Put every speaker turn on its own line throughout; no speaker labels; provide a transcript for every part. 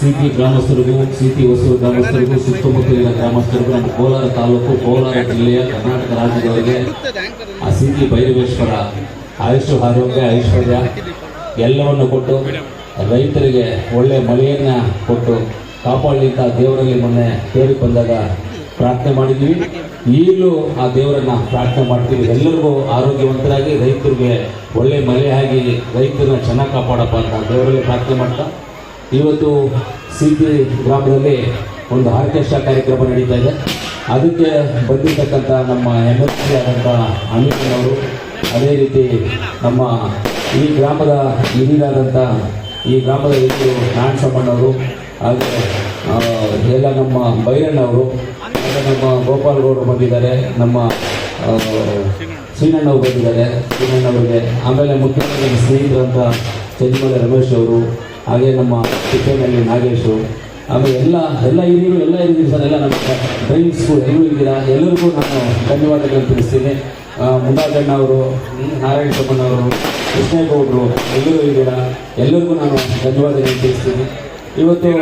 City ಗ್ರಾಮಸ್ಥರಿಗೂ, city Hosur ಗ್ರಾಮಸ್ಥರಿಗೂ, ಸುತ್ತಮುತ್ತಲಿನ ಗ್ರಾಮಸ್ಥರಿಗೂ ನಮ್ಮ ಕೋಲಾರ ತಾಲೂಕು, ಕೋಲಾರ ಜಿಲ್ಲೆಯ ಕರ್ನಾಟಕ ರಾಜ್ಯದವರಿಗೆ ಆ ಸಿಟಿ ಭೈರವೇಶ್ವರ ಆಯುಷ್ ಆರೋಗ್ಯ, ಐಶ್ವರ್ಯ ಎಲ್ಲವನ್ನು ಕೊಟ್ಟು ರೈತರಿಗೆ ಒಳ್ಳೆ ಮಳೆಯನ್ನು ಕೊಟ್ಟು ಕಾಪಾಡಲಿಂತ ದೇವರಲ್ಲಿ ಮೊನ್ನೆ ಕೇಳಿ ಬಂದಾಗ ಪ್ರಾರ್ಥನೆ ಮಾಡಿದ್ವಿ. ಈಗಲೂ ಆ ದೇವರನ್ನ ಪ್ರಾರ್ಥನೆ ಮಾಡ್ತೀವಿ. ಎಲ್ಲರಿಗೂ ಆರೋಗ್ಯವಂತರಾಗಿ ರೈತರಿಗೆ ಒಳ್ಳೆ ಮಳೆ ಆಗಿ ರೈತರನ್ನ ಚೆನ್ನಾಗಿ ಕಾಪಾಡಪ್ಪ ಅಂತ ದೇವರಲ್ಲಿ ಪ್ರಾರ್ಥನೆ ಮಾಡ್ತಾ ಇವತ್ತು ಸಿಟಿ ಗ್ರಾಮದಲ್ಲಿ ಒಂದು ಆರ್ಕೆಸ್ಟ್ರಾ ಕಾರ್ಯಕ್ರಮ ನಡೀತಾ ಇದೆ. ಅದಕ್ಕೆ ಬಂದಿರತಕ್ಕಂಥ ನಮ್ಮ ಎಂ ಎಲ್ ಸಿ ಆದಂಥ ಅಮಿತ್ ಅವರು ಅದೇ ರೀತಿ ನಮ್ಮ ಈ ಗ್ರಾಮದ ಹಿರಿಯರಾದಂಥ ಈ ಗ್ರಾಮದ ಹಿರಿಯರು ನಾರಾಯಣ ಸಮ್ಮಣ್ಣವರು ಹಾಗೆ ಎಲ್ಲ ನಮ್ಮ ಬೈರಣ್ಣವರು ನಮ್ಮ ಗೋಪಾಲ್ ಗೌಡರು ಬಂದಿದ್ದಾರೆ, ನಮ್ಮ ಸೀನಣ್ಣವ್ರು ಬಂದಿದ್ದಾರೆ. ಸೀನಣ್ಣವರಿಗೆ ಆಮೇಲೆ ನಮ್ಮ ಸ್ನೇಹಿತರಂತ ಚಂದ್ರಮಲೆ ರಮೇಶ್ ಅವರು ಹಾಗೆ ನಮ್ಮ ಕಿಚನಲ್ಲಿ ನಾಗೇಶು, ಆಮೇಲೆ ಎಲ್ಲ ಎಲ್ಲ ಹಿರಿಯರು ಎಲ್ಲ ಹಿರಿಯರು ಸರ್ ಎಲ್ಲ ನಮ್ಮ ಸ್ಕೂಲ್ ಎಲ್ಲರೂ ಇದ್ದೀರಾ? ಎಲ್ಲರಿಗೂ ನಾನು ಧನ್ಯವಾದಗಳನ್ನು ತಿಳಿಸ್ತೀನಿ. ಅವರು ನಾರಾಯಣ ಅವರು ಕೃಷ್ಣೇಗೌಡರು ಎಲ್ಲರೂ ಇದ್ದೀರಾ? ಎಲ್ಲರಿಗೂ ನಾನು ಧನ್ಯವಾದಗಳನ್ನು ತಿಳಿಸ್ತೀನಿ. ಇವತ್ತು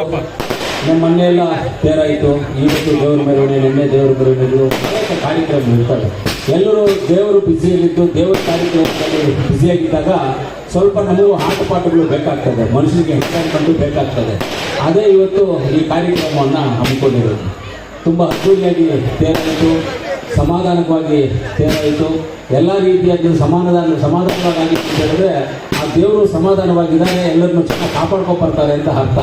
ನಮ್ಮ ಮನೆಯೆಲ್ಲ ತೇರಾಯಿತು ಇವತ್ತು ದೇವರ ಮೆರವಣಿಗೆ, ನಿನ್ನೆ ದೇವರ ಮೆರವಣಿಗೆಗಳು ಅನೇಕ ಕಾರ್ಯಕ್ರಮ ಇರ್ತವೆ. ಎಲ್ಲರೂ ದೇವರು ಬ್ಯುಸಿಯಲ್ಲಿದ್ದು ದೇವರ ಕಾರ್ಯಕ್ರಮದಲ್ಲಿ ಬ್ಯುಸಿಯಾಗಿದ್ದಾಗ ಸ್ವಲ್ಪ ನಮಗೂ ಆಟಪಾಠಗಳು ಬೇಕಾಗ್ತದೆ. ಮನುಷ್ಯನಿಗೆ ಎಂಟರ್ಟೈನ್ಮೆಂಟು ಬೇಕಾಗ್ತದೆ. ಅದೇ ಇವತ್ತು ಈ ಕಾರ್ಯಕ್ರಮವನ್ನು ಹಮ್ಮಿಕೊಂಡಿರೋದು. ತುಂಬ ಅದ್ದೂರಿಯಾಗಿ ತೇರಾಯಿತು ಸಮಾಧಾನವಾಗಿ ತೇರಾಯಿತು ಎಲ್ಲ ರೀತಿಯಾಗಿ ಸಮಾಧಾನ ಸಮಾಧಾನವಾಗಿ ಹೇಳಿದ್ರೆ ಆ ದೇವರು ಸಮಾಧಾನವಾಗಿದ್ದಾರೆ. ಎಲ್ಲರನ್ನು ಚೆನ್ನಾಗಿ ಕಾಪಾಡ್ಕೊಬರ್ತಾರೆ ಅಂತ ಅರ್ಥ.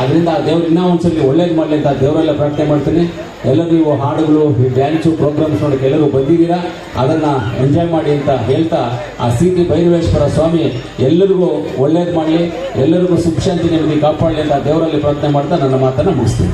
ಅದರಿಂದ ಆ ದೇವ್ರು ಇನ್ನೂ ಒಂದ್ಸಲಿ ಒಳ್ಳೇದು ಮಾಡಲಿ ಅಂತ ದೇವರೆಲ್ಲ ಪ್ರಾರ್ಥನೆ ಮಾಡ್ತೀನಿ. ಎಲ್ಲರೂ ನೀವು ಹಾಡುಗಳು ಈ ಡ್ಯಾನ್ಸು ಪ್ರೋಗ್ರಾಮ್ಸ್ ನೋಡೋಕ್ಕೆ ಎಲ್ಲರೂ ಬಂದಿದ್ದೀರಾ. ಅದನ್ನು ಎಂಜಾಯ್ ಮಾಡಿ ಅಂತ ಹೇಳ್ತಾ ಆ ಸೀತಿ ಭೈರವೇಶ್ವರ ಸ್ವಾಮಿ ಎಲ್ಲರಿಗೂ ಒಳ್ಳೇದು ಮಾಡಲಿ. ಎಲ್ಲರಿಗೂ ಸುಖ ಶಾಂತಿ ನೆಮ್ಮದಿ ಕಾಪಾಡಲಿ ಅಂತ ದೇವರಲ್ಲಿ ಪ್ರಾರ್ಥನೆ ಮಾಡ್ತಾ ನನ್ನ ಮಾತನ್ನು ಮುಗಿಸ್ತೀನಿ.